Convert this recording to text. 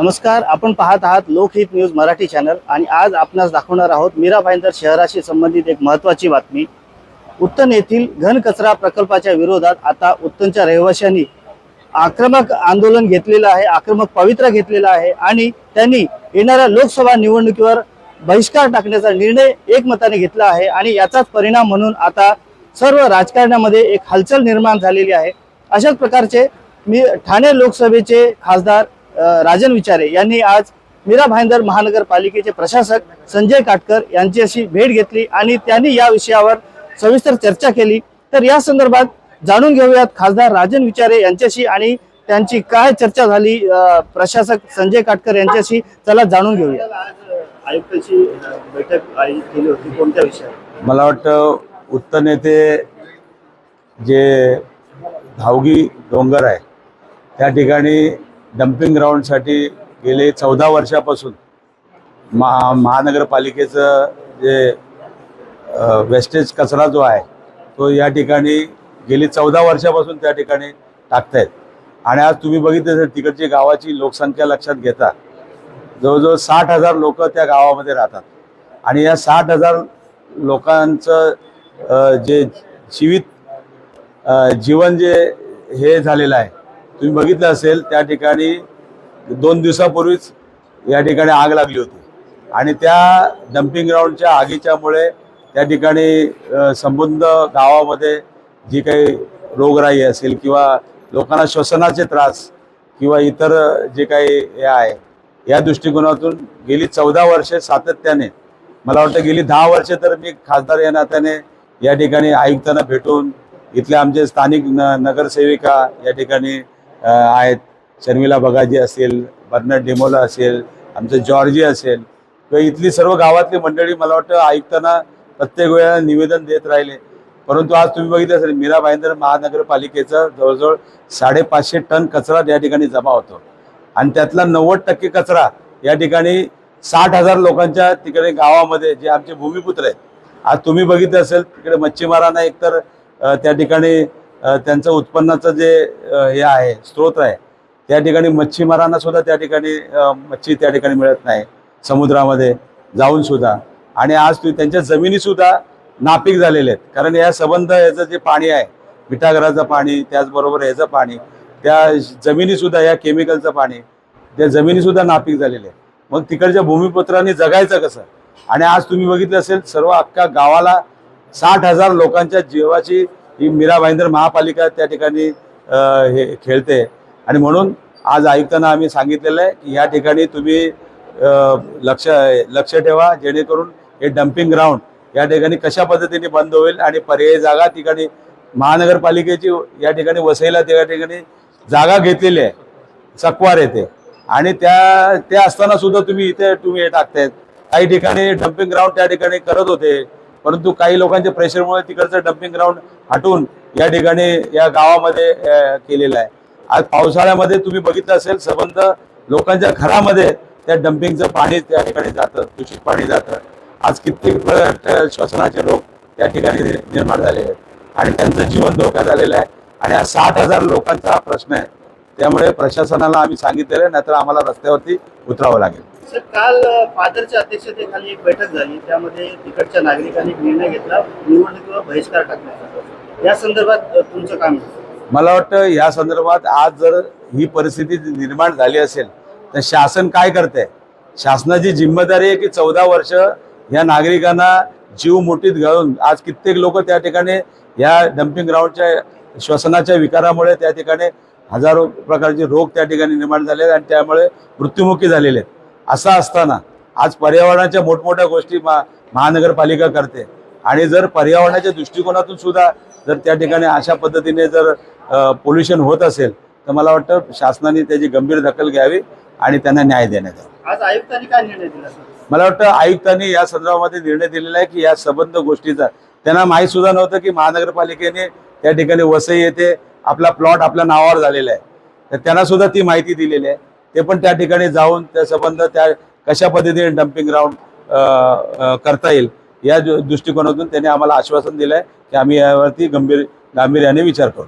नमस्कार आपण पाहत आहात लोकहित न्यूज मराठी चॅनल आणि आज आपणास दाखवणार आहोत मीरा भाईंदर शहराशी संबंधित एक महत्त्वाची बातमी. उत्तन येथील घनकचरा प्रकल्पाच्या विरोधात आता उत्तनच्या रहिवाशांनी आक्रमक आंदोलन घेतलेलं आहे आक्रमक पवित्रा घेतलेला आहे आणि त्यांनी येणाऱ्या लोकसभा निवडणुकीवर बहिष्कार टाकण्याचा निर्णय एकमताने घेतला आहे आणि याचाच परिणाम म्हणून आता सर्व राजकारणामध्ये एक हालचाल निर्माण झालेली आहे. अशाच प्रकारचे मी ठाणे लोकसभेचे खासदार राजन विचारे यांनी आज मीरा भाईंदर महानगरपालिकेचे प्रशासक संजय काटकर यांच्याशी भेट घेतली आणि त्यांनी या विषयावर सविस्तर चर्चा केली. तर या संदर्भात जाणून घेऊयात खासदार राजन विचारे यांच्याशी आणि त्यांची काय चर्चा झाली प्रशासक संजय काटकर यांच्याशी. चला जाणून घेऊया. आयुक्ताची बैठक आयोजित केली होती कोणत्या विषयावर? मला वाटतं उत्तर येथे जे धावगी डोंगर आहे त्या ठिकाणी डम्पिंग ग्राउंडसाठी गेले चौदा वर्षापासून. महा महानगरपालिकेचं जे वेस्टेज कचरा जो आहे तो या ठिकाणी गेली चौदा वर्षापासून त्या ठिकाणी टाकतायत. आणि आज तुम्ही बघितलं तर तिकडची गावाची लोकसंख्या लक्षात घेता. जवळजवळ साठ हजार लोक त्या गावामध्ये राहतात. आणि या साठ हजार लोकांचं जे जीवित जीवन जे हे झालेलं आहे तुम्ही बघितलं असेल त्या ठिकाणी दोन दिवसापूर्वीच या ठिकाणी आग लागली होती. आणि त्या डम्पिंग ग्राउंडच्या आगीच्यामुळे त्या ठिकाणी संबंध गावामध्ये जी काही रोगराई असेल किंवा लोकांना श्वसनाचे त्रास किंवा इतर जे काही हे आहे या दृष्टिकोनातून गेली चौदा वर्षे सातत्याने मला वाटतं गेली दहा वर्षे तर मी खासदार या नात्याने या ठिकाणी आयुक्तांना भेटून इथले आमचे स्थानिक न नगरसेविका या ठिकाणी आहेत. शर्मिला बगाजी असेल बर्नर डिमोला असेल आमचं जॉर्जी असेल. किंवा इथली सर्व गावातली मंडळी मला वाटतं ऐकताना प्रत्येक वेळेला निवेदन देत राहिले. परंतु आज तुम्ही बघितलं असेल मीरा भाईंदर महानगरपालिकेचा जवळजवळ साडेपाचशे टन कचरा या ठिकाणी जमा होतो. आणि त्यातला नव्वद टक्के कचरा या ठिकाणी साठ हजार लोकांच्या तिकडे गावामध्ये जे आमचे भूमिपुत्र आहेत. आज तुम्ही बघितलं असेल तिकडे मच्छीमारांना एकतर त्या ठिकाणी त्यांचं उत्पन्नाचं जे हे आहे स्रोत आहे त्या ठिकाणी मच्छीमारांना सुद्धा त्या ठिकाणी मच्छी त्या ठिकाणी मिळत नाही समुद्रामध्ये जाऊन सुद्धा. आणि आज त्यांच्या जमिनी सुद्धा नापीक झालेल्या आहेत. कारण या संबंध याचं जे पाणी आहे मिठागराचं पाणी त्याचबरोबर ह्याचं पाणी त्या जमिनी सुद्धा या केमिकलचं पाणी त्या जमिनी सुद्धा नापीक झालेल्या आहे मग तिकडच्या भूमिपुत्रांनी जगायचं कसं? आणि आज तुम्ही बघितलं असेल सर्व अख्ख्या गावाला साठ हजार लोकांच्या जीवाची ही मीरा भाईंदर महापालिका त्या ठिकाणी हे खेळते. आणि म्हणून आज आयुक्तांना आम्ही सांगितलेलं आहे की या ठिकाणी तुम्ही लक्ष लक्ष ठेवा जेणेकरून हे डम्पिंग ग्राउंड या ठिकाणी कशा पद्धतीने बंद होईल आणि पर्यायी जागा ठिकाणी महानगरपालिकेची या ठिकाणी वसईला त्या ठिकाणी जागा घेतलेली आहे. सकवार येते आणि त्या ते असताना सुद्धा तुम्ही इथे तुम्ही हे टाकतायत. काही ठिकाणी डम्पिंग ग्राउंड त्या ठिकाणी करत होते. परंतु काही लोकांच्या प्रेशरमुळे तिकडचं डम्पिंग ग्राउंड हटून या ठिकाणी या गावामध्ये केलेलं आहे. आज पावसाळ्यामध्ये तुम्ही बघितलं असेल सबंध लोकांच्या घरामध्ये त्या डम्पिंगचं पाणी त्या ठिकाणी जातं दूषित पाणी जातं. आज कित्येक श्वसनाचे रोग त्या ठिकाणी निर्माण झालेले आहेत. आणि त्यांचं जीवन धोक्यात झालेलं आहे. आणि हा साठ हजार लोकांचा हा प्रश्न आहे. त्यामुळे प्रशासनाला आम्ही सांगितलेलं नाहीतर आम्हाला रस्त्यावरती उतरावं लागेल. सर काल फादरच्या अध्यक्षतेखाली एक बैठक झाली. त्यामध्ये तिकडच्या नागरिकांनी निर्णय घेतला. निवडणुकीवर बहिष्कार टाकण्याचा. या संदर्भात तुमचं काम? मला वाटतं या संदर्भात आज जर ही परिस्थिती निर्माण झाली असेल तर शासन काय करते शासनाची जिम्मेदारी आहे की चौदा वर्ष या नागरिकांना जीव मुठीत घालून आज कित्येक लोक त्या ठिकाणी या डम्पिंग ग्राउंडच्या श्वसनाच्या विकारामुळे त्या ठिकाणी हजारो प्रकारचे रोग त्या ठिकाणी निर्माण झाले आहेत आणि त्यामुळे मृत्युमुखी झालेले आहेत. असं असताना आज पर्यावरणाच्या मोठमोठ्या गोष्टी मा महानगरपालिका करते. आणि जर पर्यावरणाच्या दृष्टिकोनातून सुद्धा जर त्या ठिकाणी अशा पद्धतीने जर पोल्युशन होत असेल तर मला वाटतं शासनाने त्याची गंभीर दखल घ्यावी आणि त्यांना न्याय देण्यात यावा. आज आयुक्तांनी काय निर्णय दिला मला वाटतं आयुक्तांनी या संदर्भामध्ये निर्णय दिलेला आहे की या संबंध गोष्टीचा. त्यांना माहीत सुद्धा नव्हतं की महानगरपालिकेने त्या ठिकाणी वसई येथे आपला प्लॉट आपल्या नावावर झालेला आहे. तर त्यांना सुद्धा ती माहिती दिलेली आहे. ते पण त्या ठिकाणी जाऊन त्या संबंध त्या कशा पद्धतीने डम्पिंग ग्राउंड करता येईल या दृष्टिकोनातून त्यांनी आम्हाला आश्वासन दिलं आहे की आम्ही यावरती गंभीर गांभीर्याने विचार करू.